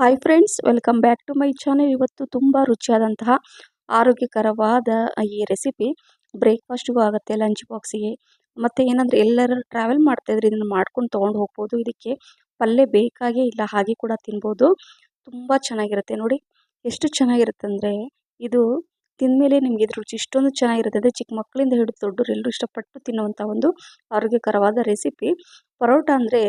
Hi friends welcome back to my channel ಇವತ್ತು ತುಂಬ ರುಚಿಯಾದಂತಹ ಆರೋಗ್ಯಕರವಾದ ಈ ರೆಸಿಪಿ ಬ್ರೇಕ್ಫಾಸ್ಟಿಗೂ ಆಗುತ್ತೆ ಲಂಚ್ ಬಾಕ್ಸಿಗೆ ಮತ್ತು ಏನಂದರೆ ಎಲ್ಲರೂ ಟ್ರಾವೆಲ್ ಮಾಡ್ತಾಯಿದ್ರೆ ಇದನ್ನು ಮಾಡ್ಕೊಂಡು ತೊಗೊಂಡು ಹೋಗ್ಬೋದು. ಇದಕ್ಕೆ ಪಲ್ಯ ಬೇಕಾಗೇ ಇಲ್ಲ, ಹಾಗೆ ಕೂಡ ತಿನ್ಬೋದು. ತುಂಬ ಚೆನ್ನಾಗಿರುತ್ತೆ. ನೋಡಿ, ಎಷ್ಟು ಚೆನ್ನಾಗಿರುತ್ತೆ ಅಂದರೆ ಇದು ತಿಂದಮೇಲೆ ನಿಮಗೆ ಇದ್ರ ರುಚಿ ಇಷ್ಟೊಂದು ಚೆನ್ನಾಗಿರುತ್ತೆ. ಅಂದರೆ ಚಿಕ್ಕ ಮಕ್ಕಳಿಂದ ಹಿಡಿದು ದೊಡ್ಡವರು ಎಲ್ಲರೂ ಇಷ್ಟಪಟ್ಟು ತಿನ್ನುವಂಥ ಒಂದು ಆರೋಗ್ಯಕರವಾದ ರೆಸಿಪಿ ಪರೋಟ ಅಂದರೆ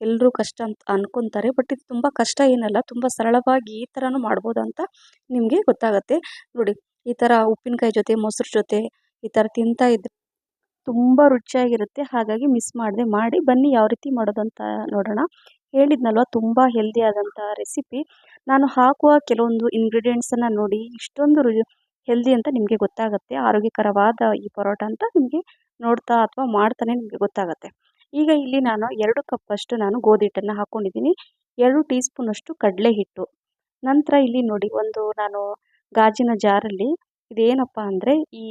ಎಲ್ಲರೂ ಕಷ್ಟ ಅಂತ ಅನ್ಕೊತಾರೆ. ಬಟ್ ಇದು ತುಂಬ ಕಷ್ಟ ಏನಲ್ಲ, ತುಂಬ ಸರಳವಾಗಿ ಈ ಥರನೂ ಮಾಡ್ಬೋದು ಅಂತ ನಿಮಗೆ ಗೊತ್ತಾಗುತ್ತೆ. ನೋಡಿ, ಈ ಥರ ಉಪ್ಪಿನಕಾಯಿ ಜೊತೆ, ಮೊಸರು ಜೊತೆ ಈ ಥರ ತಿಂತಾ ಇದ್ರೆ ತುಂಬ ರುಚಿಯಾಗಿರುತ್ತೆ. ಹಾಗಾಗಿ ಮಿಸ್ ಮಾಡದೆ ಮಾಡಿ ಬನ್ನಿ ಯಾವ ರೀತಿ ಮಾಡೋದು ಅಂತ ನೋಡೋಣ. ಹೇಳಿದ್ನಲ್ವ, ತುಂಬ ಹೆಲ್ದಿ ಆದಂಥ ರೆಸಿಪಿ ನಾನು ಹಾಕುವ ಕೆಲವೊಂದು ಇಂಗ್ರೀಡಿಯೆಂಟ್ಸನ್ನು ನೋಡಿ, ಇಷ್ಟೊಂದು ರು ಹೆಲ್ದಿ ಅಂತ ನಿಮಗೆ ಗೊತ್ತಾಗುತ್ತೆ. ಆರೋಗ್ಯಕರವಾದ ಈ ಪರೋಟ ಅಂತ ನಿಮಗೆ ನೋಡ್ತಾ ಅಥವಾ ಮಾಡ್ತಾನೆ ನಿಮಗೆ ಗೊತ್ತಾಗುತ್ತೆ. ಈಗ ಇಲ್ಲಿ ನಾನು ಎರಡು ಕಪ್ಪಷ್ಟು ನಾನು ಗೋಧಿ ಹಿಟ್ಟನ್ನು ಹಾಕ್ಕೊಂಡಿದ್ದೀನಿ ಎರಡು ಟೀ ಸ್ಪೂನಷ್ಟು ಕಡಲೆ ಹಿಟ್ಟು ನಂತರ ಇಲ್ಲಿ ನೋಡಿ ಒಂದು ನಾನು ಗಾಜಿನ ಜಾರಲ್ಲಿ ಇದೇನಪ್ಪ ಅಂದರೆ ಈ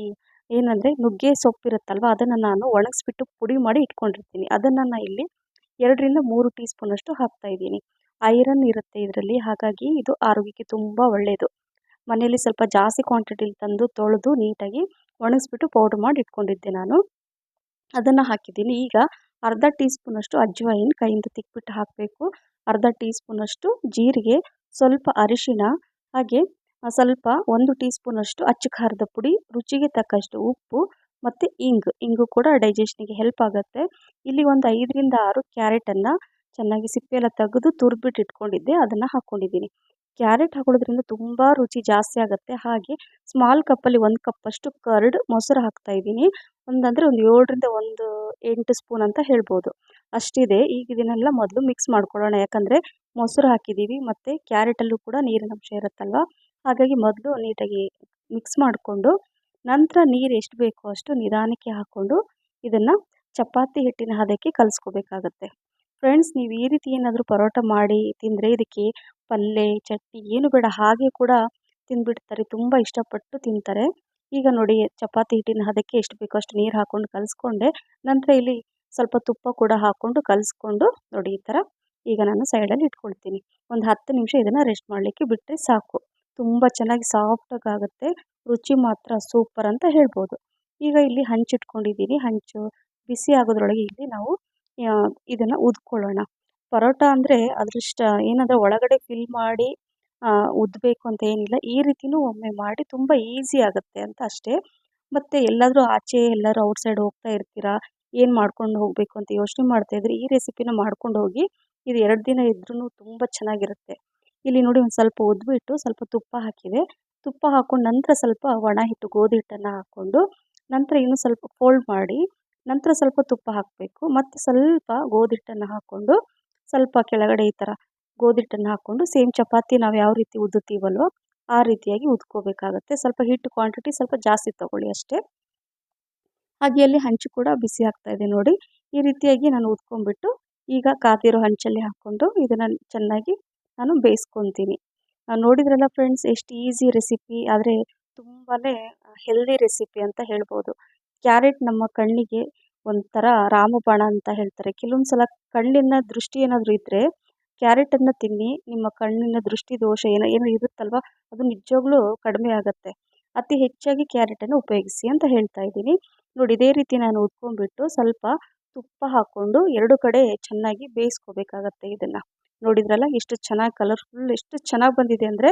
ಏನಂದರೆ ನುಗ್ಗೆ ಸೊಪ್ಪಿರುತ್ತಲ್ವ ಅದನ್ನು ನಾನು ಒಣಗಿಸ್ಬಿಟ್ಟು ಪುಡಿ ಮಾಡಿ ಇಟ್ಕೊಂಡಿರ್ತೀನಿ. ಅದನ್ನು ನಾನು ಇಲ್ಲಿ ಎರಡರಿಂದ ಮೂರು ಟೀ ಸ್ಪೂನಷ್ಟು ಹಾಕ್ತಾಯಿದ್ದೀನಿ ಐರನ್ ಇರುತ್ತೆ ಇದರಲ್ಲಿ, ಹಾಗಾಗಿ ಇದು ಆರೋಗ್ಯಕ್ಕೆ ತುಂಬ ಒಳ್ಳೆಯದು ಮನೆಯಲ್ಲಿ ಸ್ವಲ್ಪ ಜಾಸ್ತಿ ಕ್ವಾಂಟಿಟಿಲಿ ತಂದು ತೊಳೆದು ನೀಟಾಗಿ ಒಣಗಿಸ್ಬಿಟ್ಟು ಪೌಡ್ರ್ ಮಾಡಿ ಇಟ್ಕೊಂಡಿದ್ದೆ ನಾನು. ಅದನ್ನು ಹಾಕಿದ್ದೀನಿ. ಈಗ ಅರ್ಧ ಟೀ ಸ್ಪೂನಷ್ಟು ಅಜ್ವಾಯಿನ್ ಕೈಯಿಂದ ತಿಕ್ಬಿಟ್ಟು ಹಾಕಬೇಕು. ಅರ್ಧ ಟೀ ಸ್ಪೂನಷ್ಟು ಜೀರಿಗೆ, ಸ್ವಲ್ಪ ಅರಿಶಿನ ಹಾಗೆ ಸ್ವಲ್ಪ ಒಂದು ಟೀ ಸ್ಪೂನಷ್ಟು ಅಚ್ಚು ಖಾರದ ಪುಡಿ, ರುಚಿಗೆ ತಕ್ಕಷ್ಟು ಉಪ್ಪು ಮತ್ತು ಇಂಗು. ಇಂಗು ಕೂಡ ಡೈಜೆಷನಿಗೆ ಹೆಲ್ಪ್ ಆಗುತ್ತೆ. ಇಲ್ಲಿ ಒಂದು ಐದರಿಂದ ಆರು ಕ್ಯಾರೆಟನ್ನು ಚೆನ್ನಾಗಿ ಸಿಪ್ಪೆಯೆಲ್ಲ ತೆಗೆದು ತುರಿದ್ಬಿಟ್ಟು ಇಟ್ಕೊಂಡಿದ್ದೆ. ಅದನ್ನು ಹಾಕ್ಕೊಂಡಿದ್ದೀನಿ ಕ್ಯಾರೆಟ್ ಹಾಕೊಳ್ಳೋದ್ರಿಂದ ತುಂಬ ರುಚಿ ಜಾಸ್ತಿ ಆಗುತ್ತೆ. ಹಾಗೆ ಸ್ಮಾಲ್ ಕಪ್ಪಲ್ಲಿ ಒಂದು ಕಪ್ಪಷ್ಟು ಕರ್ಡ್ ಮೊಸರು ಹಾಕ್ತಾಯಿದ್ದೀನಿ ಒಂದಂದರೆ ಒಂದು ಏಳರಿಂದ ಒಂದು ಎಂಟು ಸ್ಪೂನ್ ಅಂತ ಹೇಳ್ಬೋದು. ಅಷ್ಟಿದೆ. ಈಗ ಇದನ್ನೆಲ್ಲ ಮೊದಲು ಮಿಕ್ಸ್ ಮಾಡ್ಕೊಳ್ಳೋಣ. ಯಾಕಂದರೆ ಮೊಸರು ಹಾಕಿದ್ದೀವಿ ಮತ್ತು ಕ್ಯಾರೆಟಲ್ಲೂ ಕೂಡ ನೀರಿನ ಅಂಶ ಇರುತ್ತಲ್ವ? ಹಾಗಾಗಿ ಮೊದಲು ನೀಟಾಗಿ ಮಿಕ್ಸ್ ಮಾಡಿಕೊಂಡು ನಂತರ ನೀರು ಎಷ್ಟು ಬೇಕೋ ಅಷ್ಟು ನಿಧಾನಕ್ಕೆ ಹಾಕ್ಕೊಂಡು ಇದನ್ನು ಚಪಾತಿ ಹಿಟ್ಟಿನ ಹದಕ್ಕೆ ಕಲಿಸ್ಕೋಬೇಕಾಗತ್ತೆ. ಫ್ರೆಂಡ್ಸ್ ನೀವು ಈ ರೀತಿ ಏನಾದರೂ ಪರೋಟ ಮಾಡಿ ತಿಂದರೆ ಇದಕ್ಕೆ ಪಲ್ಯ ಚಟ್ನಿ ಏನು ಬೇಡ, ಹಾಗೆ ಕೂಡ ತಿಂದುಬಿಡ್ತಾರೆ. ತುಂಬ ಇಷ್ಟಪಟ್ಟು ತಿಂತಾರೆ. ಈಗ ನೋಡಿ, ಚಪಾತಿ ಹಿಟ್ಟಿನ ಹದಕ್ಕೆ ಎಷ್ಟು ಬೇಕೋ ಅಷ್ಟು ನೀರು ಹಾಕ್ಕೊಂಡು ಕಲಿಸ್ಕೊಂಡೆ. ನಂತರ ಇಲ್ಲಿ ಸ್ವಲ್ಪ ತುಪ್ಪ ಕೂಡ ಹಾಕ್ಕೊಂಡು ಕಲಿಸ್ಕೊಂಡು ನೋಡಿ, ಈ ಥರ ಈಗ ನಾನು ಸೈಡಲ್ಲಿ ಇಟ್ಕೊಳ್ತೀನಿ. ಒಂದು ಹತ್ತು ನಿಮಿಷ ಇದನ್ನು ರೆಸ್ಟ್ ಮಾಡಲಿಕ್ಕೆ ಬಿಟ್ಟರೆ ಸಾಕು. ತುಂಬ ಚೆನ್ನಾಗಿ ಸಾಫ್ಟಾಗಿ ಆಗುತ್ತೆ. ರುಚಿ ಮಾತ್ರ ಸೂಪರ್ ಅಂತ ಹೇಳ್ಬೋದು. ಈಗ ಇಲ್ಲಿ ಹಂಚಿಟ್ಕೊಂಡಿದ್ದೀನಿ ಹಂಚು ಬಿಸಿ ಆಗೋದ್ರೊಳಗೆ ಇಲ್ಲಿ ನಾವು ಇದನ್ನು ಉದ್ಕೊಳ್ಳೋಣ. ಪರೋಟ ಅಂದರೆ ಅದೃಷ್ಟ. ಏನಂದರೆ ಒಳಗಡೆ ಫಿಲ್ ಮಾಡಿ ಉದ್ದಬೇಕು ಅಂತ ಏನಿಲ್ಲ. ಈ ರೀತಿಯೂ ಒಮ್ಮೆ ಮಾಡಿ ತುಂಬ ಈಸಿ ಆಗುತ್ತೆ ಅಂತ ಅಷ್ಟೇ. ಮತ್ತು ಎಲ್ಲಾದರೂ ಆಚೆ ಎಲ್ಲರೂ ಔಟ್ಸೈಡ್ ಹೋಗ್ತಾ ಇರ್ತೀರಾ, ಏನು ಮಾಡ್ಕೊಂಡು ಹೋಗಬೇಕು ಅಂತ ಯೋಚನೆ ಮಾಡ್ತಾಯಿದ್ರೆ ಈ ರೆಸಿಪಿನ ಮಾಡ್ಕೊಂಡು ಹೋಗಿ ಇದು ಎರಡು ದಿನ ಇದ್ರೂ ತುಂಬ ಚೆನ್ನಾಗಿರುತ್ತೆ. ಇಲ್ಲಿ ನೋಡಿ ಒಂದು ಸ್ವಲ್ಪ ಉದ್ಬಿಟ್ಟು ಸ್ವಲ್ಪ ತುಪ್ಪ ಹಾಕಿದೆ. ತುಪ್ಪ ಹಾಕ್ಕೊಂಡು ನಂತರ ಸ್ವಲ್ಪ ಒಣ ಹಿಟ್ಟು, ಗೋಧಿ ಹಿಟ್ಟನ್ನು ಹಾಕ್ಕೊಂಡು ನಂತರ ಇನ್ನೂ ಸ್ವಲ್ಪ ಫೋಲ್ಡ್ ಮಾಡಿ ನಂತರ ಸ್ವಲ್ಪ ತುಪ್ಪ ಹಾಕಬೇಕು. ಮತ್ತು ಸ್ವಲ್ಪ ಗೋಧಿ ಹಿಟ್ಟನ್ನು ಹಾಕ್ಕೊಂಡು ಸ್ವಲ್ಪ ಕೆಳಗಡೆ ಈ ಥರ ಗೋಧಿ ಹಿಟ್ಟನ್ನು ಹಾಕ್ಕೊಂಡು ಸೇಮ್ ಚಪಾತಿ ನಾವು ಯಾವ ರೀತಿ ಉದ್ದುತ್ತೀವಲ್ವ ಆ ರೀತಿಯಾಗಿ ಉದ್ಕೋಬೇಕಾಗತ್ತೆ. ಸ್ವಲ್ಪ ಹಿಟ್ಟು ಕ್ವಾಂಟಿಟಿ ಸ್ವಲ್ಪ ಜಾಸ್ತಿ ತೊಗೊಳ್ಳಿ ಅಷ್ಟೇ. ಹಾಗೆ ಅಲ್ಲಿ ಹಂಚು ಕೂಡ ಬಿಸಿ ಆಗ್ತಾ ಇದೆ ನೋಡಿ. ಈ ರೀತಿಯಾಗಿ ನಾನು ಉದ್ಕೊಂಡ್ಬಿಟ್ಟು ಈಗ ಕಾದಿರೋ ಹಂಚಲ್ಲಿ ಹಾಕ್ಕೊಂಡು ಇದನ್ನು ಚೆನ್ನಾಗಿ ನಾನು ಬೇಯಿಸ್ಕೊತೀನಿ. ನೋಡಿದ್ರಲ್ಲ ಫ್ರೆಂಡ್ಸ್ ಎಷ್ಟು ಈಸಿ ರೆಸಿಪಿ ಆದರೆ ತುಂಬಾ ಹೆಲ್ದಿ ರೆಸಿಪಿ ಅಂತ ಹೇಳ್ಬೋದು. ಕ್ಯಾರೆಟ್ ನಮ್ಮ ಕಣ್ಣಿಗೆ ಒಂಥರ ರಾಮಬಾಣ ಅಂತ ಹೇಳ್ತಾರೆ. ಕೆಲವೊಂದು ಸಲ ಕಣ್ಣಿನ ದೃಷ್ಟಿ ಏನಾದರೂ ಇದ್ದರೆ ಕ್ಯಾರೆಟನ್ನು ತಿನ್ನಿ, ನಿಮ್ಮ ಕಣ್ಣಿನ ದೃಷ್ಟಿ ದೋಷ ಏನೋ ಏನೋ ಇರುತ್ತಲ್ವ, ಅದು ನಿಜವಾಗ್ಲೂ ಕಡಿಮೆ ಆಗುತ್ತೆ. ಅತಿ ಹೆಚ್ಚಾಗಿ ಕ್ಯಾರೆಟನ್ನು ಉಪಯೋಗಿಸಿ ಅಂತ ಹೇಳ್ತಾ ಇದ್ದೀನಿ. ನೋಡಿ, ಇದೇ ರೀತಿ ನಾನು ಉಟ್ಕೊಂಡ್ಬಿಟ್ಟು ಸ್ವಲ್ಪ ತುಪ್ಪ ಹಾಕ್ಕೊಂಡು ಎರಡು ಕಡೆ ಚೆನ್ನಾಗಿ ಬೇಯಿಸ್ಕೋಬೇಕಾಗತ್ತೆ ಇದನ್ನು. ನೋಡಿದ್ರಲ್ಲ, ಎಷ್ಟು ಚೆನ್ನಾಗಿ ಕಲರ್ಫುಲ್ ಎಷ್ಟು ಚೆನ್ನಾಗಿ ಬಂದಿದೆ ಅಂದರೆ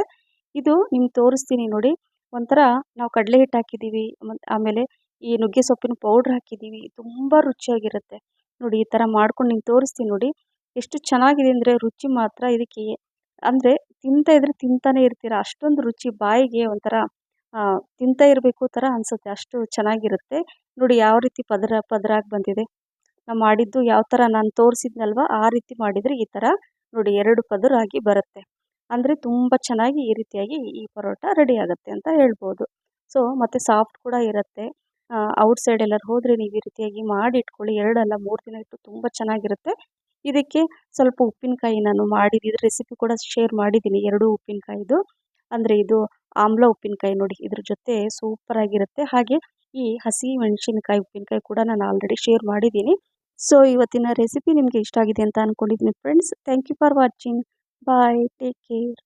ಇದು ನಿಮ್ಗೆ ತೋರಿಸ್ತೀನಿ ನೋಡಿ. ಒಂಥರ ನಾವು ಕಡಲೆ ಹಿಟ್ಟು ಹಾಕಿದ್ದೀವಿ, ಆಮೇಲೆ ಈ ನುಗ್ಗೆ ಸೊಪ್ಪಿನ ಪೌಡ್ರ್ ಹಾಕಿದ್ದೀವಿ, ತುಂಬ ರುಚಿಯಾಗಿರುತ್ತೆ. ನೋಡಿ, ಈ ಥರ ಮಾಡ್ಕೊಂಡು ನಿಮ್ಗೆ ತೋರಿಸ್ತೀನಿ ನೋಡಿ, ಎಷ್ಟು ಚೆನ್ನಾಗಿದೆ ಅಂದರೆ ರುಚಿ ಮಾತ್ರ ಇದಕ್ಕೆ. ಅಂದರೆ ತಿಂತಾ ಇದ್ರೆ ತಿಂತಾನೇ ಇರ್ತೀರ, ಅಷ್ಟೊಂದು ರುಚಿ ಬಾಯಿಗೆ ಒಂಥರ ತಿಂತಾ ಇರಬೇಕು ಥರ ಅನಿಸುತ್ತೆ, ಅಷ್ಟು ಚೆನ್ನಾಗಿರುತ್ತೆ. ನೋಡಿ, ಯಾವ ರೀತಿ ಪದರ, ಪದರಾಗಿ ಬಂದಿದೆ. ನಾವು ಮಾಡಿದ್ದು ಯಾವ ಥರ ನಾನು ತೋರಿಸಿದ್ನಲ್ವ, ಆ ರೀತಿ ಮಾಡಿದರೆ ಈ ಥರ ನೋಡಿ, ಎರಡು ಪದರಾಗಿ ಬರುತ್ತೆ. ಅಂದರೆ ತುಂಬ ಚೆನ್ನಾಗಿ ಈ ರೀತಿಯಾಗಿ ಈ ಪರೋಟ ರೆಡಿ ಆಗುತ್ತೆ ಅಂತ ಹೇಳ್ಬೋದು. ಸೊ ಮತ್ತು ಸಾಫ್ಟ್ ಕೂಡ ಇರುತ್ತೆ. ಔಟ್ ಸೈಡ್ ಎಲ್ಲರೂ ಹೋದರೆ ನೀವು ಈ ರೀತಿಯಾಗಿ ಮಾಡಿ ಇಟ್ಕೊಳ್ಳಿ ಎರಡಲ್ಲ, ಮೂರು ದಿನ ಇಟ್ಟು ತುಂಬ ಚೆನ್ನಾಗಿರುತ್ತೆ. ಇದಕ್ಕೆ ಸ್ವಲ್ಪ ಉಪ್ಪಿನಕಾಯಿ ನಾನು ಮಾಡಿದ್ದು ರೆಸಿಪಿ ಕೂಡ ಶೇರ್ ಮಾಡಿದ್ದೀನಿ. ಎರಡು ಉಪ್ಪಿನಕಾಯಿದು, ಅಂದರೆ ಇದು ಆಮ್ಲ ಉಪ್ಪಿನಕಾಯಿ ನೋಡಿ, ಇದ್ರ ಜೊತೆ ಸೂಪರಾಗಿರುತ್ತೆ ಹಾಗೆ ಈ ಹಸಿ ಮೆಣಸಿನಕಾಯಿ, ಉಪ್ಪಿನಕಾಯಿ ಕೂಡ ನಾನು ಆಲ್ರೆಡಿ ಶೇರ್ ಮಾಡಿದ್ದೀನಿ. ಸೊ ಇವತ್ತಿನ ರೆಸಿಪಿ ನಿಮಗೆ ಇಷ್ಟ ಆಗಿದೆ ಅಂತ ಅಂದ್ಕೊಂಡಿದ್ದೀನಿ friends thank you for watching bye take care